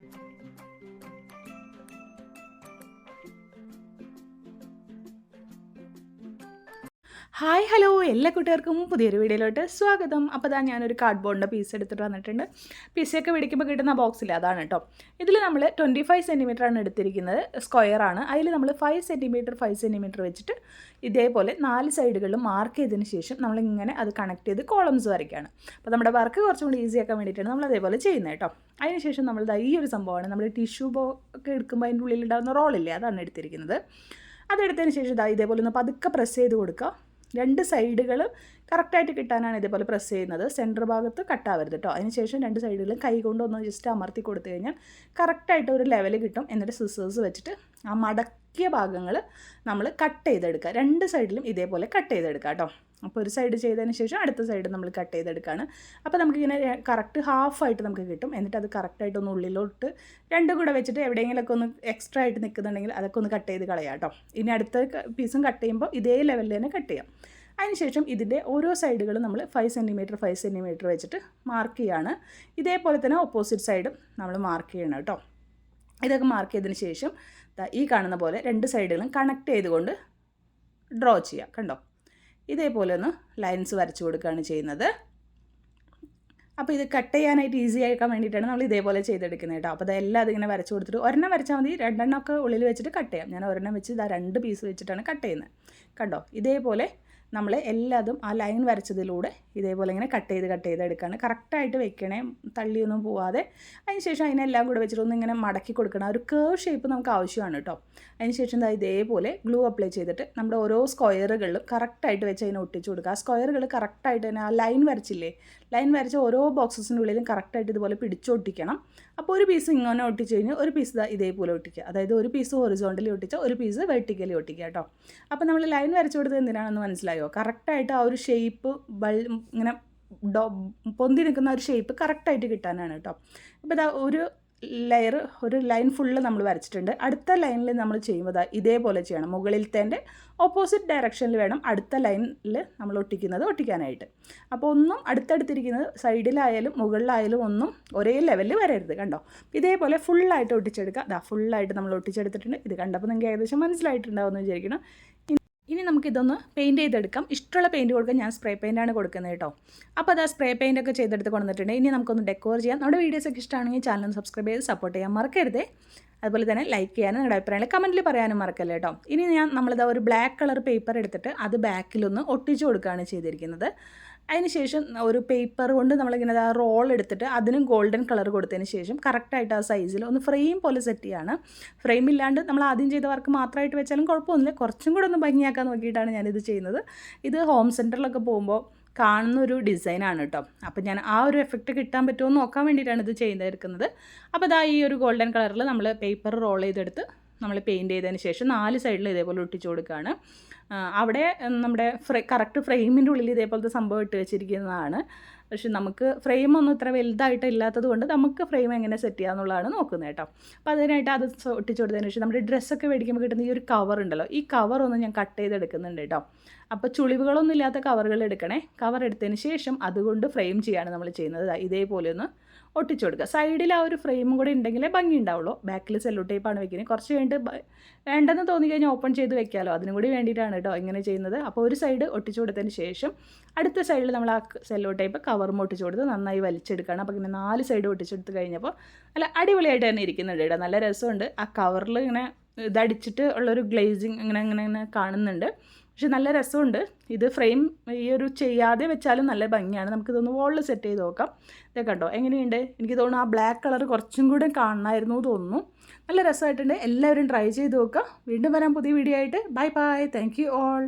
Música hi hello എല്ലാ കുട്ടികൾക്കും പുതിയൊരു വീഡിയോയിലോട്ട് സ്വാഗതം. അപ്പോൾ ഇതാ ഞാനൊരു കാർഡ് ബോർഡിന്റെ പീസ് എടുത്തിട്ട് വന്നിട്ടുണ്ട്. പീസൊക്കെ മേടിക്കുമ്പോൾ കിട്ടുന്ന ബോക്സിൽ അതാണ് കേട്ടോ ഇതിൽ നമ്മൾ ട്വന്റി ഫൈവ് ആണ് എടുത്തിരിക്കുന്നത്. സ്ക്വയർ ആണ്. അതിൽ നമ്മൾ ഫൈവ് സെന്റിമീറ്റർ ഫൈവ് സെന്റിമീറ്റർ വെച്ചിട്ട് ഇതേപോലെ നാല് സൈഡുകളിലും മാർക്ക് ചെയ്തതിന് ശേഷം നമ്മളിങ്ങനെ അത് കണക്ട് ചെയ്ത് കോളംസ് വരയ്ക്കുകയാണ് അപ്പോൾ നമ്മുടെ വർക്ക് കുറച്ചും കൂടി ഈസി ആക്കാൻ വേണ്ടിയിട്ടാണ് നമ്മൾ അതേപോലെ ചെയ്യുന്നത് കേട്ടോ അതിനുശേഷം നമ്മൾ ഈ ഒരു സംഭവമാണ്. നമ്മൾ ടിഷ്യൂ ബോ ഒക്കെ എടുക്കുമ്പോൾ അതിന്റെ ഉള്ളിൽ ഉണ്ടാകുന്ന റോളില്ലേ അതാണ് എടുത്തിരിക്കുന്നത്. അതെടുത്തതിന് ശേഷം ഇതാ ഇതേപോലെ ഒന്ന് പതുക്കെ പ്രസ് ചെയ്ത് കൊടുക്കുക. രണ്ട് സൈഡുകൾ കറക്റ്റായിട്ട് കിട്ടാനാണ് ഇതേപോലെ പ്രസ് ചെയ്യുന്നത്. സെന്റർ ഭാഗത്ത് കട്ടാവരുത് കേട്ടോ അതിനുശേഷം രണ്ട് സൈഡുകളും കൈ കൊണ്ടൊന്ന് ജസ്റ്റ് അമർത്തി കൊടുത്തു കഴിഞ്ഞാൽ കറക്റ്റായിട്ട് ഒരു ലെവൽ കിട്ടും. എന്നിട്ട് സിസേഴ്സ് വെച്ചിട്ട് ആ മടക്കിയ ഭാഗങ്ങൾ നമ്മൾ കട്ട് ചെയ്തെടുക്കുക. രണ്ട് സൈഡിലും ഇതേപോലെ കട്ട് ചെയ്തെടുക്കുക കേട്ടോ അപ്പോൾ ഒരു സൈഡ് ചെയ്തതിന് ശേഷം അടുത്ത സൈഡ് നമ്മൾ കട്ട് ചെയ്തെടുക്കുകയാണ് അപ്പോൾ നമുക്കിങ്ങനെ കറക്റ്റ് ഹാഫായിട്ട് നമുക്ക് കിട്ടും. എന്നിട്ട് അത് കറക്റ്റായിട്ട് ഒന്ന് ഉള്ളിലോട്ട് രണ്ടും കൂടെ വെച്ചിട്ട് എവിടെയെങ്കിലുമൊക്കെ ഒന്ന് എക്സ്ട്രാ ആയിട്ട് നിൽക്കുന്നുണ്ടെങ്കിൽ അതൊക്കെ ഒന്ന് കട്ട് ചെയ്ത് കളയാം കേട്ടോ. ഇനി അടുത്ത പീസും കട്ട് ചെയ്യുമ്പോൾ ഇതേ ലെവലിൽ തന്നെ കട്ട് ചെയ്യാം. അതിനുശേഷം ഇതിന്റെ ഓരോ സൈഡുകളും നമ്മൾ ഫൈവ് സെന്റിമീറ്റർ ഫൈവ് സെന്റിമീറ്റർ വെച്ചിട്ട് മാർക്ക് ചെയ്യാണ്. ഇതേപോലെ തന്നെ ഓപ്പോസിറ്റ് സൈഡും നമ്മൾ മാർക്ക് ചെയ്യണം കേട്ടോ. ഇതൊക്കെ മാർക്ക് ചെയ്തതിന് ശേഷം ഈ കാണുന്ന പോലെ രണ്ട് സൈഡുകളും കണക്ട് ചെയ്തുകൊണ്ട് ഡ്രോ ചെയ്യുക കണ്ടോ? ഇതേപോലെ ഒന്ന് ലൈൻസ് വരച്ചു കൊടുക്കുകയാണ് ചെയ്യുന്നത്. അപ്പോൾ ഇത് കട്ട് ചെയ്യാനായിട്ട് ഈസി ആക്കാൻ വേണ്ടിയിട്ടാണ് നമ്മൾ ഇതേപോലെ ചെയ്തെടുക്കുന്നത് കേട്ടോ. അപ്പോൾ അതെല്ലാം അതിങ്ങനെ വരച്ചു കൊടുത്തിട്ട് ഒരെണ്ണം വരച്ചാൽ മതി. രണ്ടെണ്ണം ഒക്കെ ഉള്ളിൽ വെച്ചിട്ട് കട്ട് ചെയ്യാം. ഞാൻ ഒരെണ്ണം വെച്ച് ഇതാ രണ്ട് പീസ് വെച്ചിട്ടാണ് കട്ട് ചെയ്യുന്നത്. കണ്ടോ? ഇതേപോലെ നമ്മൾ എല്ലാതും ആ ലൈൻ വരച്ചതിലൂടെ ഇതേപോലെ ഇങ്ങനെ കട്ട് ചെയ്ത് കട്ട് ചെയ്ത് എടുക്കുകയാണ് കറക്റ്റായിട്ട് വെക്കണേ. തള്ളിയൊന്നും പോവാതെ അതിനുശേഷം അതിനെല്ലാം കൂടെ വെച്ചിട്ട് ഒന്ന് ഇങ്ങനെ മടക്കി കൊടുക്കണം. ഒരു കേവ് ഷേപ്പ് നമുക്ക് ആവശ്യമാണ് കേട്ടോ അതിനുശേഷം എന്താ ഇതേപോലെ ഗ്ലൂ അപ്ലൈ ചെയ്തിട്ട് നമ്മുടെ ഓരോ സ്ക്വയറുകളിലും കറക്റ്റായിട്ട് വെച്ച് അതിനെ ഒട്ടിച്ച് കൊടുക്കുക. ആ സ്ക്വയറുകൾ കറക്റ്റായിട്ട് തന്നെ ആ ലൈൻ വരച്ചില്ലേ? ലൈൻ വരച്ച ഓരോ ബോക്സസിന്റെ ഉള്ളിലും കറക്റ്റായിട്ട് ഇതുപോലെ പിടിച്ചൊട്ടിക്കണം അപ്പോൾ ഒരു പീസ് ഇങ്ങനെ ഒട്ടിച്ച് കഴിഞ്ഞാൽ ഒരു പീസ് ഇതേപോലെ ഒട്ടിക്കുക. അതായത് ഒരു പീസ് ഹൊറിസോണ്ടലി ഒട്ടിച്ചാൽ ഒരു പീസ് വെർട്ടിക്കലി ഒട്ടിക്കുക കേട്ടോ അപ്പോൾ നമ്മൾ ലൈൻ വരച്ചു കൊടുത്തത് എന്തിനാണെന്ന് മനസ്സിലായോ? കറക്റ്റായിട്ട് ആ ഒരു ഷേപ്പ് ബൾ ഇങ്ങനെ ഡോ പൊന്തി നിൽക്കുന്ന ഒരു ഷേപ്പ് കറക്റ്റായിട്ട് കിട്ടാനാണ് കേട്ടോ. അപ്പോൾ ഇതാ ഒരു ലെയർ ഒരു ലൈൻ ഫുള്ള് നമ്മൾ വരച്ചിട്ടുണ്ട്. അടുത്ത ലൈനിൽ നമ്മൾ ചെയ്യുമ്പോൾ ഇതേപോലെ ചെയ്യണം. മുകളിലത്തെ ഓപ്പോസിറ്റ് ഡയറക്ഷനിൽ വേണം അടുത്ത ലൈനിൽ നമ്മൾ ഒട്ടിക്കുന്നത് ഒട്ടിക്കാനായിട്ട്. അപ്പോൾ ഒന്നും അടുത്തടുത്തിരിക്കുന്നത് സൈഡിലായാലും മുകളിലായാലും ഒന്നും ഒരേ ലെവലിൽ വരരുത് കണ്ടോ? ഇതേപോലെ ഫുള്ളായിട്ട് ഒട്ടിച്ചെടുക്കുക. അതാ ഫുള്ളായിട്ട് നമ്മൾ ഒട്ടിച്ചെടുത്തിട്ടുണ്ട്. ഇത് കണ്ടപ്പോൾ നിങ്ങൾക്ക് ഏകദേശം മനസ്സിലായിട്ടുണ്ടാവുമെന്ന് വിചാരിക്കണം ഇനി നമുക്കിതൊന്ന് പെയിന്റ് ചെയ്തെടുക്കാം. ഇഷ്ടമുള്ള പെയിന്റ് കൊടുക്കാൻ ഞാൻ സ്പ്രേ പെയിന്റാണ് കൊടുക്കുന്നത് കേട്ടോ. അപ്പോൾ അത് ആ സ്പ്രേ പെയിന്റ് ഒക്കെ ചെയ്തെടുത്ത് കൊണ്ടുവന്നിട്ടുണ്ട്. ഇനി നമുക്കൊന്ന് ഡെക്കോർ ചെയ്യാം. നമ്മുടെ വീഡിയോസ് ഒക്കെ ഇഷ്ടമാണെങ്കിൽ ചാനൽ സബ്സ്ക്രൈബ് ചെയ്ത് സപ്പോർട്ട് ചെയ്യാൻ മറക്കരുതേ. അതുപോലെ തന്നെ ലൈക്ക് ചെയ്യാനും നിങ്ങളുടെ അഭിപ്രായങ്ങൾ കമന്റിൽ പറയാനും മറക്കല്ലേ കേട്ടോ. ഇനി ഞാൻ നമ്മളിതാ ഒരു ബ്ലാക്ക് കളർ പേപ്പർ എടുത്തിട്ട് അത് ബാക്കിലൊന്ന് ഒട്ടിച്ചു കൊടുക്കുകയാണ് ചെയ്തിരിക്കുന്നത്. അതിനുശേഷം ഒരു പേപ്പർ കൊണ്ട് നമ്മളിങ്ങനെ ആ റോൾ എടുത്തിട്ട് അതിനും ഗോൾഡൻ കളർ കൊടുത്തതിന് ശേഷം കറക്റ്റായിട്ട് ആ സൈസിൽ ഒന്ന് ഫ്രെയിം പോലെ സെറ്റ് ചെയ്യാണ്. ഫ്രെയിം ഇല്ലാണ്ട് നമ്മൾ ആദ്യം ചെയ്ത വർക്ക് മാത്രമായിട്ട് വെച്ചാലും കുഴപ്പമൊന്നുമില്ല. കുറച്ചും കൂടെ ഒന്ന് ഭംഗിയാക്കാൻ നോക്കിയിട്ടാണ് ഞാനിത് ചെയ്യുന്നത്. ഇത് ഹോം സെന്ററിലൊക്കെ പോകുമ്പോൾ കാണുന്ന ഒരു ഡിസൈനാണ് കേട്ടോ അപ്പോൾ ഞാൻ ആ ഒരു എഫക്റ്റ് കിട്ടാൻ പറ്റുമോ എന്ന് നോക്കാൻ വേണ്ടിയിട്ടാണ് ഇത് ചെയ്തെടുക്കുന്നത് അപ്പോൾ ഇതാ ഈ ഒരു ഗോൾഡൻ കളറിൽ നമ്മൾ പേപ്പർ റോൾ ചെയ്തെടുത്ത് നമ്മൾ പെയിന്റ് ചെയ്തതിന് ശേഷം നാല് സൈഡിൽ ഇതേപോലെ ഒട്ടിച്ചു കൊടുക്കുകയാണ് അവിടെ നമ്മുടെ ഫ്രെ കറക്റ്റ് ഫ്രെയിമിന്റെ ഉള്ളിൽ ഇതേപോലത്തെ സംഭവം ഇട്ട് വെച്ചിരിക്കുന്നതാണ്. പക്ഷെ നമുക്ക് ഫ്രെയിം ഒന്നും ഇത്ര വലുതായിട്ട് ഇല്ലാത്തത് കൊണ്ട് നമുക്ക് ഫ്രെയിം എങ്ങനെ സെറ്റ് ചെയ്യാമെന്നുള്ളതാണ് നോക്കുന്നത് കേട്ടോ. അപ്പോൾ അതിനായിട്ട് അത് ഒട്ടിച്ചു കൊടുത്തതിന് ശേഷം നമ്മുടെ ഡ്രസ്സൊക്കെ മേടിക്കുമ്പോൾ കിട്ടുന്ന ഈ ഒരു കവർ ഉണ്ടല്ലോ ഈ കവർ ഒന്ന് ഞാൻ കട്ട് ചെയ്തെടുക്കുന്നുണ്ട് കേട്ടോ. അപ്പോൾ ചുളിവുകളൊന്നും ഇല്ലാത്ത കവറുകൾ എടുക്കണേ. കവർ എടുത്തതിന് ശേഷം അതുകൊണ്ട് ഫ്രെയിം ചെയ്യാണ് നമ്മൾ ചെയ്യുന്നത്. ഇതേപോലെ ഒന്ന് ഒട്ടിച്ചു കൊടുക്കുക. സൈഡിൽ ആ ഒരു ഫ്രെയിമും കൂടെ ഉണ്ടെങ്കിലേ ഭംഗി ഉണ്ടാവുള്ളൂ. ബാക്കിൽ സെല്ലോ ടേപ്പാണ് വെക്കുന്നത്. കുറച്ച് കഴിഞ്ഞിട്ട് വേണ്ടെന്ന് തോന്നി കഴിഞ്ഞാൽ ഓപ്പൺ ചെയ്ത് വെക്കാമല്ലോ അതിനും കൂടി വേണ്ടിയിട്ടാണ് കേട്ടോ ഇങ്ങനെ ചെയ്യുന്നത്. അപ്പോൾ ഒരു സൈഡ് ഒട്ടിച്ചു കൊടുത്തതിന് ശേഷം അടുത്ത സൈഡിൽ നമ്മൾ ആ സെല്ലോ ടൈപ്പ് കവറും ഒട്ടിച്ചു കൊടുത്ത് നന്നായി വലിച്ചെടുക്കണം അപ്പോൾ ഇങ്ങനെ നാല് സൈഡ് ഒട്ടിച്ചെടുത്ത് കഴിഞ്ഞപ്പോൾ നല്ല അടിപൊളിയായിട്ട് തന്നെ ഇരിക്കുന്നുണ്ട് കേട്ടോ. നല്ല രസമുണ്ട്. ആ കവറിൽ ഇങ്ങനെ ഇതടിച്ചിട്ട് ഉള്ളൊരു ഗ്ലേസിങ് അങ്ങനെ അങ്ങനെ ഇങ്ങനെ കാണുന്നുണ്ട്. പക്ഷെ നല്ല രസമുണ്ട്. ഇത് ഫ്രെയിം ഈ ഒരു ചെയ്യാതെ വെച്ചാലും നല്ല ഭംഗിയാണ്. നമുക്കിതൊന്ന് വോളിൽ സെറ്റ് ചെയ്ത് നോക്കാം. ഇതൊക്കെ കണ്ടോ? എങ്ങനെയുണ്ട്? എനിക്ക് തോന്നുന്നു ആ ബ്ലാക്ക് കളർ കുറച്ചും കൂടെ കാണണമായിരുന്നു തോന്നുന്നു. നല്ല രസമായിട്ടുണ്ട്. എല്ലാവരും ട്രൈ ചെയ്ത് നോക്കുക. വീണ്ടും വരാം പുതിയ വീഡിയോ ആയിട്ട്. Bye bye thank you all